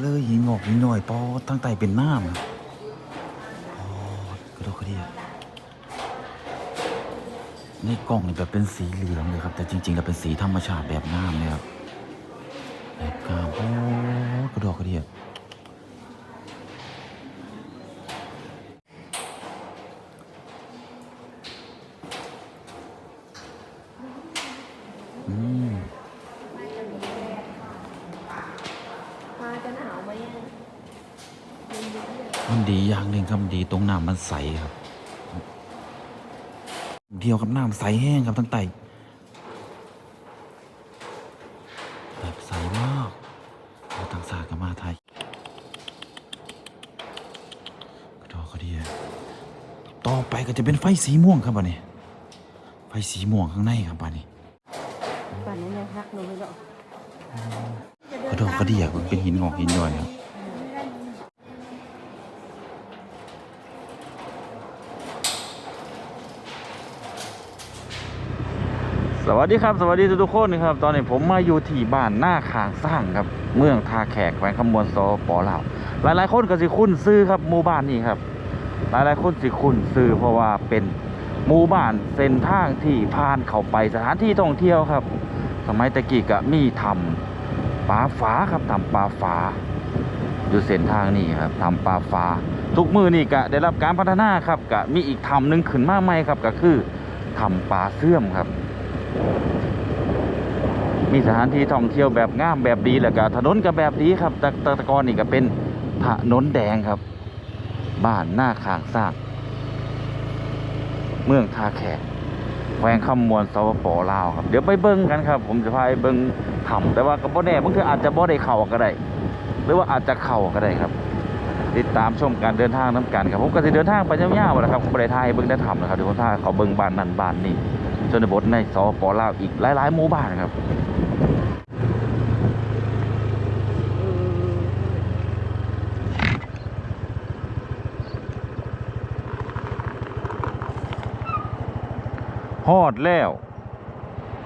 เลยหินงอกหินย่อยปอตั้งแต่เป็นน้ำครับปอกระโดดกระเดียในกล่องนี่แบบเป็นสีเหลืองเลยครับ แต่จริงๆแล้วเป็นสีธรรมชาติแบบน้ำเลยครับแบบกามโอ้กระโดดกระเดียอืม มาจะหนาวไหมอะมันเยอะเลย มันดีอย่างหนึ่งครับมัน ดีตรงน้ำมันใสครับ เดียวกับน้ำใสแห้งครับทั้งไตแบบใสมากเราต่างสากับมาไทยกระดอกกระเดียต่อไปก็จะเป็นไฟสีม่วงครับบันนี้ ไฟสีม่วงข้างในครับบันนี้ป่านนั้นยังพักหนูไม่หรอกกระดอกกระเดียมันเป็นหินงอกหินย่อยครับ สวัสดีครับสวัสดีทุกคนนะครับ ตอนนี้ผมมาอยู่ที่บ้านหน้าขางสร้างครับ เมืองทาแขกแขวงคำมวนสปลาวหลายๆคนก็สิคุ้นซื้อครับหมู่บ้านนี้ครับ หลายๆคนสิคุ้นซื้อเพราะว่าเป็นหมู่บ้านเส้นทางที่ผ่านเข้าไปสถานที่ท่องเที่ยวครับ สมัยตะกี้ก็มีทำปลาฝาครับทำปลาฝา อยู่เส้นทางนี้ครับทำปลาฝา ทุกมือนี่ก็ได้รับการพัฒนาครับก็มีอีกทำหนึ่งขึ้นมาใหม่ครับก็คือทำปลาเสื่อมครับ มีสถานที่ท่องเที่ยวแบบงามแบบดีแล้วก็ถนนก็แบบดีครับแตแตะกอนนี่ก็เป็นถนนแดงครับ บ้านหน้าคางสร้างเมืองท่าแขกแขวงคำมวลสปปลาวครับ เดี๋ยวไปเบิ้งกันครับ ผมจะพาไปเบิ้งถ้ำแต่ว่าก็บ่แน่บางทีอาจจะบ่ได้เข้าก็ได้ หรือว่าอาจจะเข้าก็ได้ครับ ติดตามชมการเดินทางน้ำกันครับผมก็จะเดินทางไปยาวๆแหละครับผมบ่ได้ทายให้เบิ้งได้ทำนะครับเดี๋ยวผมทาเขาเบิ้งบ้านนั่นบ้านนี่ ชนบทในสปลาวอีกหลายๆหมู่บ้านครับฮอดแล้ว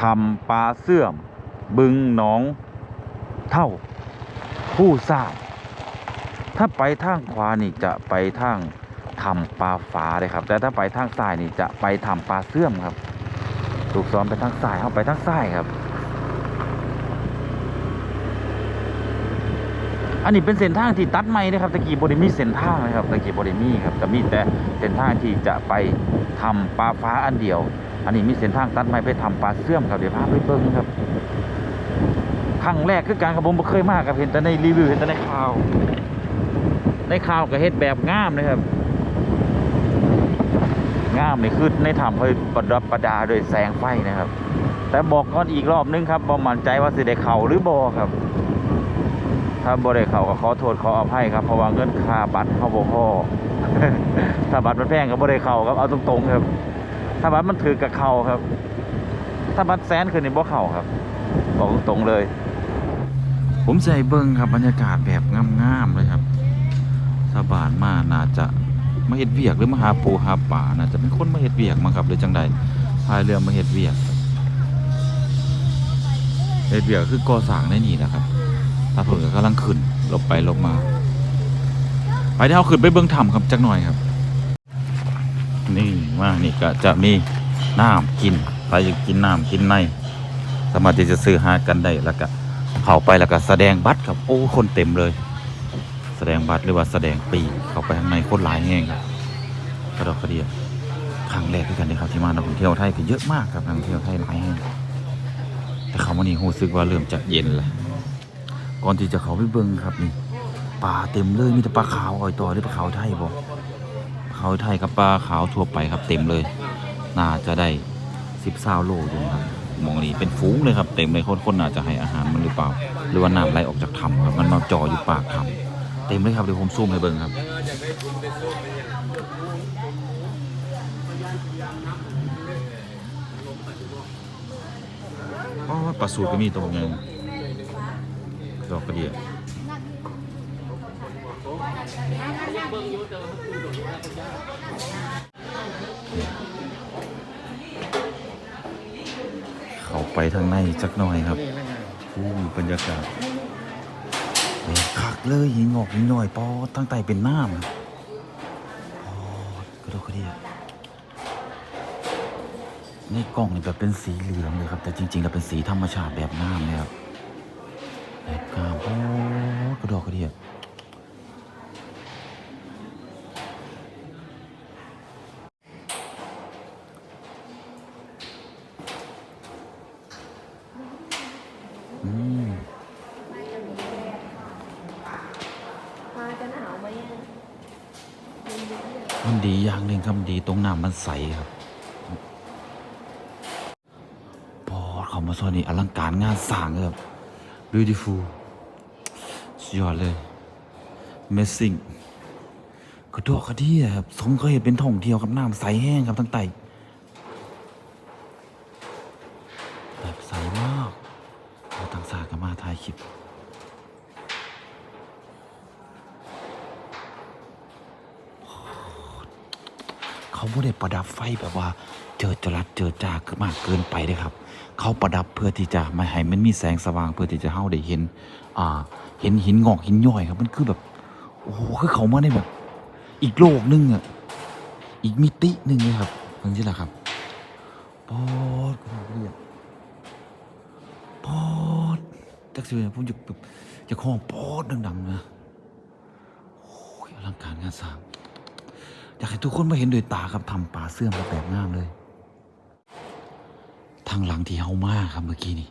ทำปลาเสื่อม บึงหนอง เท่า ผู้สร้างถ้าไปทางขวานี่จะไปทางทำปลาฝาเลยครับ แต่ถ้าไปทางซ้ายนี่จะไปทำปลาเสื่อมครับ ถูกซ้อมไปทางซ้ายเข้าไปทางซ้ายครับ อันนี้เป็นเส้นทางที่ตัดใหม่นะครับตะกี้บริมีเส้นทางนะครับตะกี้บริมีครับแต่มีแต่เส้นทางที่จะไปทำปลาฟ้าอันเดียว อันนี้มีเส้นทางตัดใหม่ไปทำปลาเสื่อมครับเดี๋ยวพาไปเบิ้งครับครั้งแรกคือการครับผมบ่เคยมากครับเห็นแต่ในรีวิวเห็นแต่ในข่าว ในข่าวก็เฮ็ดแบบงามนะครับ งามนี่คือในถ้ำเพิ่นประดับประดาโดยแสงไฟนะครับ แต่บอกก่อนอีกรอบนึงครับบ่มั่นใจว่าสิได้เข้าหรือบ่ครับ ถ้าบ่ได้เข้าก็ขอโทษขออภัยครับเพราะว่าเงินค่าบัตรเฮาบ่พอถ้าบัตรมันแพงก็บ่ได้เข้าครับเอาตรงๆครับ ถ้าบัตรมันถือกับเข้าครับ ถ้าบัตรแสนขึ้นนี่บ่เข้าครับบอกตรงๆเลย ผมใส่เบิ่งครับบรรยากาศแบบงามๆเลยครับสบานมาน่าจะ มาเฮ็ดเวียกหรือมาหาปูหาป่าน่าจะเป็นคนมาเฮ็ดเวียกมั้งครับหรือจังใดพายเรือมาเฮ็ดเวียกเฮ็ดเวียกคือก่อสร้างในนี่แหละครับถ้าเพิ่นก็กำลังขึ้นลบไปลบมา ไปเดี๋ยวเอาขึ้นไปเบื้องถ้ำครับจักหน่อยครับ นี่ว่านี่ก็จะมีน้ำกินใครจะกินน้ำกินในสามารถที่จะซื้อหากันได้แล้วก็เข้าไปแล้วก็แสดงบัตรครับโอ้คนเต็มเลย แสดงบัตรหรือว่าแสดงปีเข้าไปข้างในโคนหลายแห่งครับกระดอกกระเดียครั้งแรกที่กันเลยครับที่มานักท่องเที่ยวไทยก็เยอะมากครับนักท่องเที่ยวไทยหลายแห่งแต่เขาวันนี้รู้สึกว่าเริ่มจะเย็นแล้วก่อนที่จะเขาไปเบิ่งครับนี่ปลาเต็มเลยมีแต่ปลาขาวอ่อยต่อได้ปลาขาวไทยบ่ปลาขาวไทยกับปลาขาวทั่วไปครับเต็มเลย น่าจะได้สิบซาวโลอยู่ครับมองนี่เป็นฝูงเลยครับเต็มเลยคนคนน่าจะให้อาหารมันหรือเปล่า หรือว่าน้ำไหลออกจากถ้ำครับมันมาจ่ออยู่ปากถ้ำ เต็มเลยครับเดี๋ยวผมซูมให้เบิ่งครับอ๋อปลาสูตรก็มีตรงนึงดอกกระเดียเข้าไปทางในจักหน่อยครับอู้บรรยากาศ เลยหินงอกหินย่อยปอตั้งแต่เป็นน้ำอะปอกระโดดกระเดียในกล่องนี่แบบเป็นสีเหลืองเลยครับ แต่จริงๆแล้วเป็นสีธรรมชาติแบบน้ำเลยครับแบบกาโอ้กระโดดกระเดีย อืม ปลาจะหนาวไหมอะมันดีอะ มันดีอย่างหนึ่งครับดีตรง น้ำมันใสครับพอเขามาโซนนี้อลังการงานสร้างเลยครับ beautiful สุดยอดเลย amazing กระโดดกระเดียครับสมเคยเห็นเป็นท่องเที่ยวครับน้ำใสแห้งครับทั้งไตแบบใสมากเราต่างสากันมาถ่ายคลิป เขาไม่ไดับไฟแบบว่าเจอจรัสเจอจ้าขึ้นมากเกินไปเลยครับ เขาประดับเพื่อที่จะไม่ให้มันมีแสงสว่างเพื่อที่จะเฮาได้เห็น อ่า เห็นหินงอกหินย่อยครับ มันคือแบบ โอ้โหคือเขามาในแบบ อีกโลกนึงอะ อีกมิติหนึ่งเลยครับเพิ่งที่ละครับปอดกูเรียกปอดจักสิเนี่ยผมจะแบบจะคล้องปอดดังๆนะโอ้ยอลังการงานสร้าง อยากให้ทุกคนมาเห็นด้วยตาครับทำป่าเสื่อมมาแบบงามเลย ทางหลังที่เฮามาครับเมื่อกี้นี่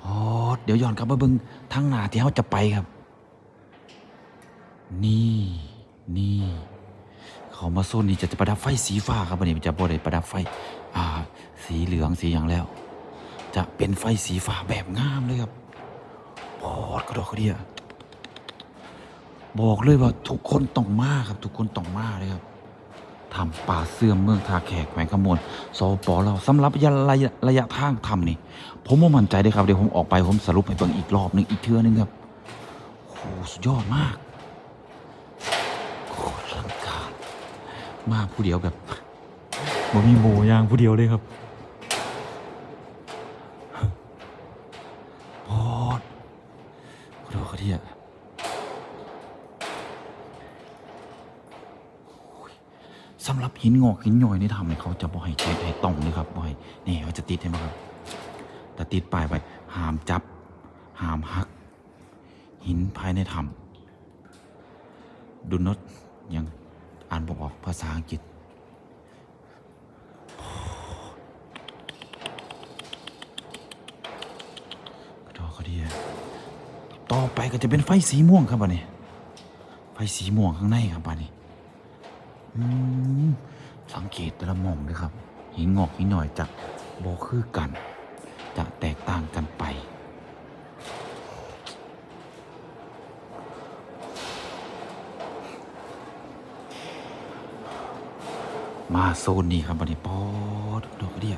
พอดเดี๋ยวย้อนกลับมาเบิงทางหน้าที่เฮาจะไปครับ นี่นี่เขามาโซนนี้จะจะประดับไฟสีฟ้าครับวันนี้จะบ่ได้ประดับไฟ อ่า สีเหลืองสีอย่างแล้ว จะเป็นไฟสีฟ้าแบบงามเลยครับพอดกระดอกกระเดียบอกเลยว่าทุกคนต้องมาครับ ทุกคนต้องมาเลยครับ ทำป่าเสื่อมเมืองทาแขกแขวงขมวนสปเราสำหรับระยะระยะระยะทางทำนี่ ผมว่ามั่นใจได้ครับ เดี๋ยวผมออกไปผมสรุปให้เบิ่งอีกรอบหนึงอีกเทื่อนึงครับโอ้โหสุดยอดมากโคตรลังการมาผู้เดียวแบบบ่มีโมยางผู้เดียวเลยครับพอดขอโทษเขาที่อะ สำหรับหินงอกหินย่อยนี่ทำเนี่ยเขาจะบ่ให้เช็ดให้ต้องเลยครับบ่ให้นี่เขาจะติดให้มครับแต่ติดป้ายไว้ห้ามจับห้ามหัก หินภายในถ้ำดูนดยังอ่านบอกออกภาษาอังกฤษกระดอกระเดียต่อไปก็จะเป็นไฟสีม่วงครับบัดนี้ไฟสีม่วงข้างในครับบัดนี้ อืมสังเกตแต่ละหมองด้วยครับ หินงอกหินหน่อยจะบอคือกัน จะแตกต่างกันไป มาโซนนี้ครับบันนี้ปอดดอกกระเดีย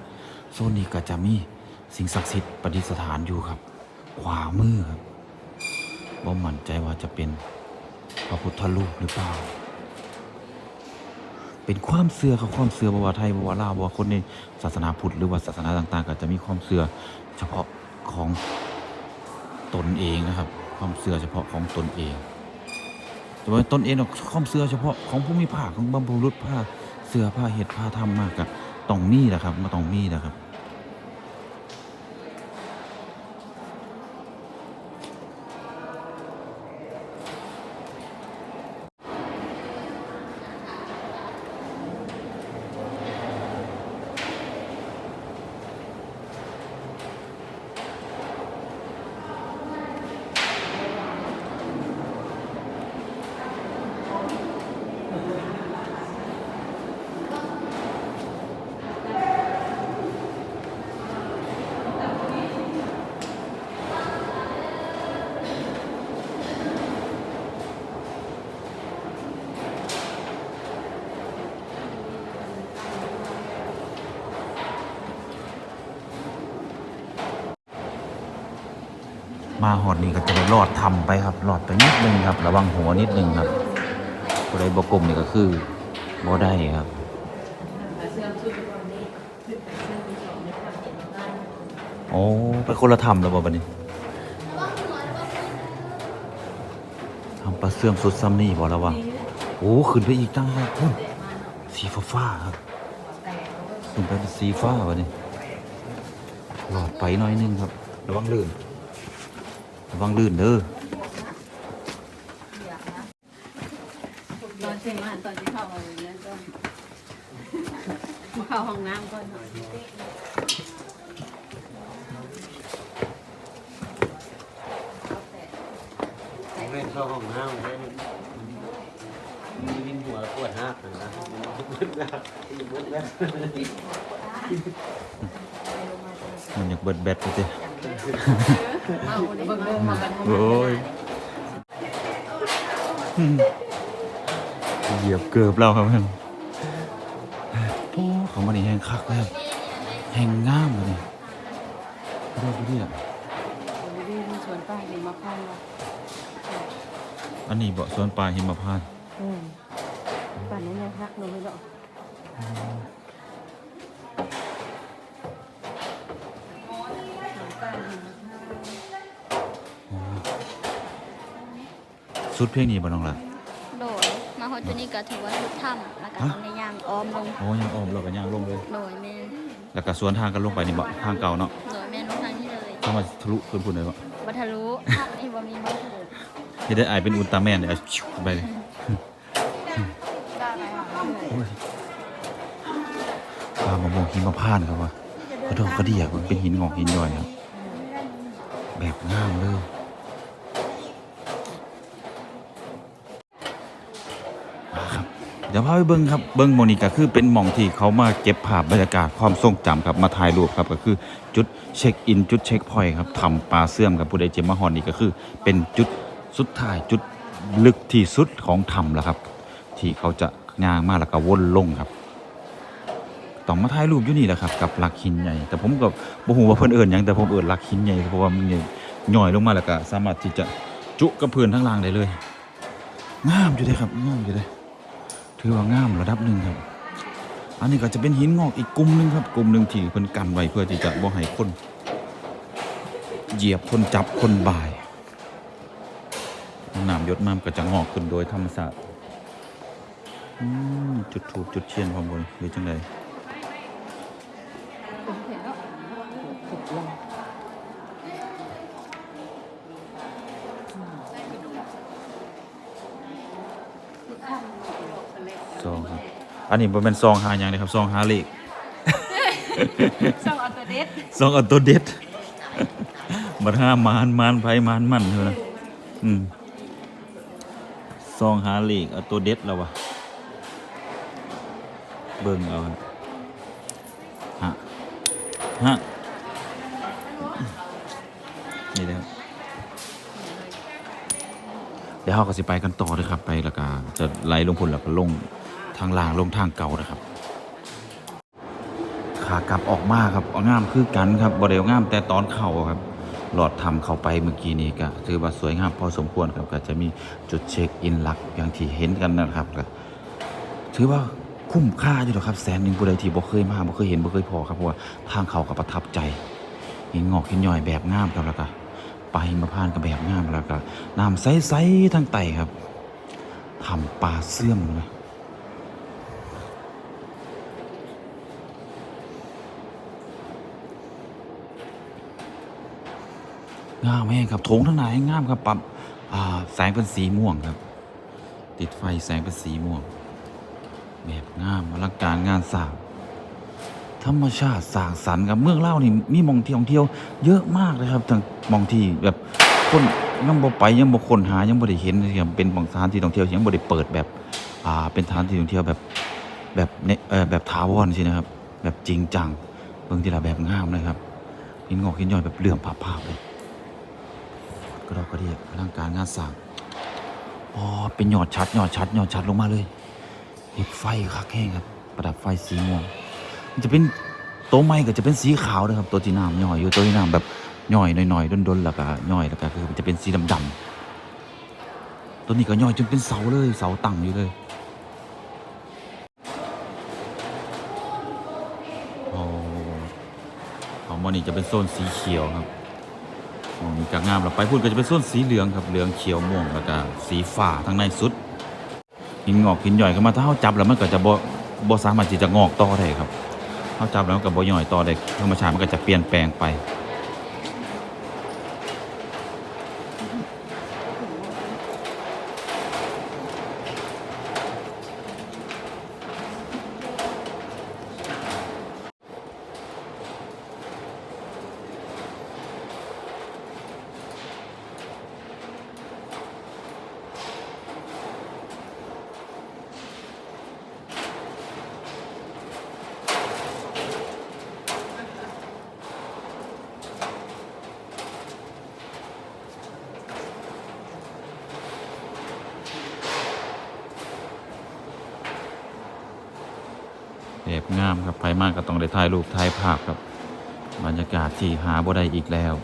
โซนนี้ก็จะมีสิ่งศักดิ์สิทธิ์ประดิษฐานอยู่ครับ ขวามือครับบ่มั่นใจว่าจะเป็นพระพุทธรูปหรือเปล่า เป็นความเสื่อกับความเสื่อบวาไทยบวาลาวบวาคนในศาสนาพุทธหรือว่าศาสนาต่าง ๆ ก็จะมีความเสื่อเฉพาะของตนเองนะครับ ความเสื่อเฉพาะของตนเองแต่ว่าตนเองนะความเสื่อเฉพาะของผู้มีผ้าของบรรพบุรุษผ้าเสื่อผ้าเห็ดผ้าทำมากกับต้องมีนะครับมาต้องมีนะครับ มาหอดนี่ก็จะได้รอดทำไปครับรอดไปนิดนึงครับ ระวังหัวนิดนึงครับผู้ใดบกลมนี่ก็คือบ่ได้ครับโอ้ไปคนละทำแล้วบ่บัดนี้ทำปลาเสื่อมสุดซ้ำนี่บอกแล้วว่าโอ้ขึ้นไปอีกตั้งหากพุ่นสีฟ้าฟ้าครับขึ้นไปเป็นสีฟ้าวะนี่หลอดไปน่อยนึงครับ ระวังลื่น ระวังลื่นเด้อตอนเช้ามาตอนที่เข้ามาอย่างนี้ก็เข้าห้องน้ำก่อนหน่อยเล่นเข้าห้องน้ำเล่นมีวินหัวปวดหักนะมึนนะมึนนะมันอยากเบิดแบตไปสิเม โอ้ยเหยียบเกือบเราครับเพื่อนโอ้ของมันนี่แห้งคักเลยครับแห้งง่ามเลยเรียกว่าที่อะดีมีสวนป้ายดีมาพันละอันนี้เบาะสวนปลาหิมพานต์ป่านนี้ยังพักลงไม่หรอ สุดเพลงนี้บ่น้องล่ะโดยมาฮอดจุดนี้ก็ถือว่าทุกถ้ำแล้วก็ฮะต้องในย่างอ้อมลงโอ้ยังออมเราก็ย่างลงเลย โดยแม่นแล้วก็สวนทางกันลงไปนี่บ่ทางเก่าเนาะโดยแม่นลงทางนี้เลยเข้ามาทะลุขึ้นพุ่นเลยบ่วัทะลุที่บ่มีบ่ถูกเฮ็ดได้อายเป็นอุลตร้าแมนเดี๋ยวเอาชิวไปเลยได้ไหมคะโอ้ยปลามะม่วงหิมพานต์ครับว่ากระดอกกระเดียมันเป็นหินงอกหินย่อยครับ แบบงามเลย มาครับ เดี๋ยวพาไปเบิ้งครับเบิ้งโมนี่ก็คือเป็นหม่องที่เขามาเก็บภาพบรรยากาศความทรงจำครับมาถ่ายรูปครับก็คือจุดเช็คอินจุดเช็คพอยต์ครับทำปลาเสื่อมกับผู้ใดเจมมาฮอนนี่ก็คือ เป็นจุดสุดท้ายจุดลึกที่สุดของถ้ำแล้วครับ ที่เขาจะย่างมาแล้วก็วนลงครับต้องมาถ่ายรูปอยู่นี่แหละครับกับลักหินใหญ่ แต่ผมก็บ่ฮู้ว่าเพิ่นเอิ้นหยังแต่ผมเอิ้นลักหินใหญ่เพราะว่ามันใหญ่ย่อยลงมาแล้วก็สามารถที่จะจุกับพื้นทั้งล่างได้เลยงามอยู่เลยครับงามอยู่เลย ถือว่างามระดับหนึ่งครับ อันนี้ก็จะเป็นหินงอกอีกกลุ่มหนึ่งครับกลุ่มหนึ่งที่เพิ่นกันไว้เพื่อที่จะบ่ให้คน เหยียบคนจับคนบ่ายน้ำยศมามก็จะงอกขึ้นโดยธรรมชาติจุดถูกจุดเชียนพร้อมบนหรือจังไดสุดลง ซองครับ อันนี้บ่แม่นซองหาหยังเลยครับซองหาเลขช่องอัลเตอร์เดสซองเอาตัวเด็ด บัดห้ามานมานไผมานมันเท่านะอืมซองหาเลขเอาตัวเด็ดแล้ววะเบิ่งเอาครับฮะฮะนี่เลยครับเดี๋ยวเราก็สิไปกันต่อเลยครับไปแล้วก็จะไล่ลงพุ่นแล้วก็ลงทางล่างลงทางเก่านะครับขากลับออกมาครับเอางามคือกันครับบ่ได้เอางามแต่ตอนเข้าครับ หลอดทำเข้าไปเมื่อกี้นี้ก็ถือว่าสวยงามพอสมควรครับก็จะมีจุดเช็คอินหลักอย่างที่เห็นกันนะครับก็ถือว่าคุ้มค่าอยู่หรอกครับแสนหนึ่งผู้ใดที่บ่เคยมาบ่เคยเห็นบ่เคยพอครับเพราะว่าทางเขาก็ประทับใจหินงอกหินย่อยแบบงามครับแล้วก็ปลาหิมพานต์ก็แบบงามแล้วก็น้ำใสๆทั้งไตครับทำปลาเสื่อมเล งามแห้งครับโถงทั้งหลายงามครับปรับแสงเป็นสีม่วงครับ ติดไฟแสงเป็นสีม่วง แบบงามอลังการงานสร้างธรรมชาติสร้างสรรค์ครับเมืองเล่านี่มีมองที่ท่องเที่ยว เยอะมากเลยครับทั้งมองที่แบบคนยังบ่ไปยังบ่คนหายังบ่ได้เห็นเลยครับเป็นบางสถานที่ท่องเที่ยวยังบ่ได้เปิดแบบอ่าเป็นสถานที่ท่องเที่ยวแบบแบบเนเออแบบถาวรสินะครับ แบบจริงจังเบิ่งที่ละแบบงามเลยครับหินงอกหินย้อยแบบเหลื่อมผาๆเลย ก็เราก็เรียกร่างการงานสร้างอ๋อเป็นหยอดชัดหยอดชัดหยอดชัดลงมาเลยเห็ดไฟคักแห้งครับประดับไฟสีม่วงมันจะเป็นโต๊ะไม้ก็จะเป็นสีขาวนะครับ ตัวที่น้ำย่อยอยู่ตัวที่น้ำแบบย่อยหน่อยๆดนๆแล้วก็ย่อยแล้วก็คือมันจะเป็นสีดำๆตัวนี้ก็ย่อยจนเป็นเสาเลยเสาตั้งอยู่เลยโอ้ของมันนี่จะเป็นโซนสีเขียวครับ มองจากงามเราไปพูดก็จะเป็นส้นสีเหลืองครับเหลืองเขียวม่วงแล้วก็สีฝ้าทั้งในสุดหินงอกหินย่อยเข้ามาถ้าเฮาจับแล้วมันก็จะบ่บ่สามารถที่จะงอกต่อได้ครับเฮาจับแล้วมันก็บ่ย่อยต่อได้ธรรมชาติมันก็จะเปลี่ยนแปลงไป งามครับไปมากก็ต้องได้ถ่ายรูปถ่ายภาพครับบรรยากาศที่หาบ่ได้อีกแล้ว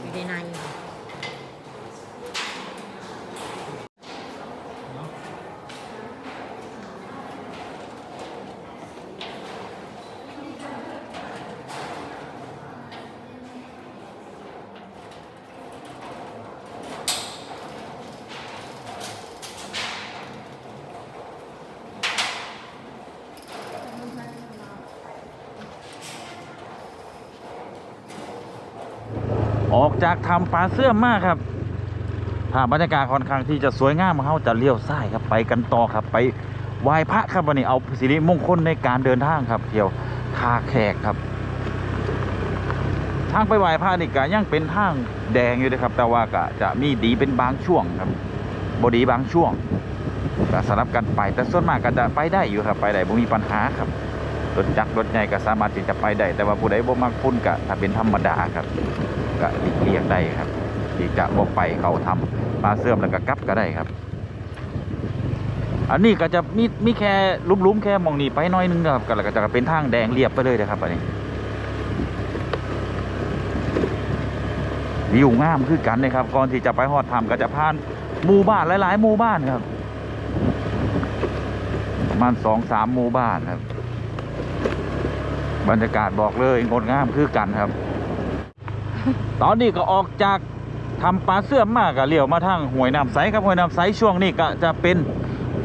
อยู่ในใน ออกจากทำปลาเสื่อมมากครับภาพบรรยากาศค่อนข้างที่จะสวยงามเขาจะเลี้ยวซ้ายครับไปกันต่อครับไปไหว้พระครับวันนี้เอาสิริมงคลในการเดินทางครับเที่ยวทาแขกครับ ทางไปไหว้พระนี่ก็ยังเป็นทางแดงอยู่นะครับ แต่ว่าก็จะมีดีเป็นบางช่วงครับบดีบางช่วงก็สลับกันไปแต่ส่วนมากก็จะไปได้อยู่ครับ ไปได้บ่มีปัญหาครับ รถจักรรถใหญ่ก็สามารถที่จะไปได้แต่ว่าผู้ใดบ่มักพุ่นก็ถ้าเป็นธรรมดาครับก็หลีกเลี่ยงได้ครับที่จะบ่ไปเขาทำปลาเสื่อมแล้วก็กลับก็ได้ครับ อันนี้ก็จะมีมีแค่ลุ่มๆแค่มองนี้ไปน้อยนึงครับก็แล้วก็จะเป็นทางแดงเรียบไปเลยนะครับอันนี้วิวงามคือกันนะครับก่อนที่จะไปฮอดถ้ำก็จะผ่านหมู่บ้านหลาย ๆ หมู่บ้านครับประมาณสองสามหมู่บ้านครับ บรรยากาศบอกเลยงดงามคือกันครับ ตอนนี้ก็ออกจากทำปลาเสื่อมมากก็เลี้ยวมาทางห้วยน้ำใสครับห้วยน้ำใสช่วงนี้ก็จะเป็น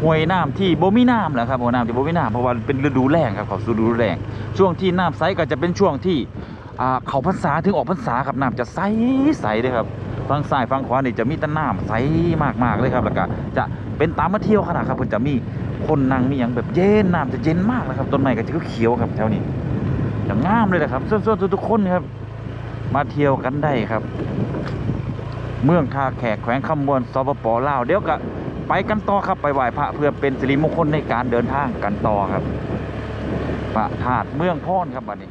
ห้วยน้ำที่บ่มีน้ำแหละครับห้วยน้ำที่บ่มีน้ำเพราะว่าเป็นฤดูแล้งครับเขาสู่ฤดูแล้งช่วงที่น้ำใสก็จะเป็นช่วงที่อ่าเขาพรรษาถึงออกพรรษาครับน้ำจะใสใสเลยครับฝั่งซ้ายฝั่งขวานี่จะมีแต่น้ำใสมากๆเลยครับแล้วก็จะเป็นตามมาเที่ยวขนาดครับเพิ่นจะมีคนนั่งมีอย่างแบบเย็นน้ำจะเย็นมากนะครับต้นไม้ก็จะเขียวๆครับแถวนี้จะ งามเลยนะครับส่วนๆทุกๆคนครับ มาเที่ยวกันได้ครับ เมืองท่าแขกแขวงคำมวนสปปลาวเดี๋ยวก็ไปกันต่อครับไปไหว้พระเพื่อเป็นสิริมงคลในการเดินทางกันต่อครับพระธาตุเมืองพอนครับบัดนี้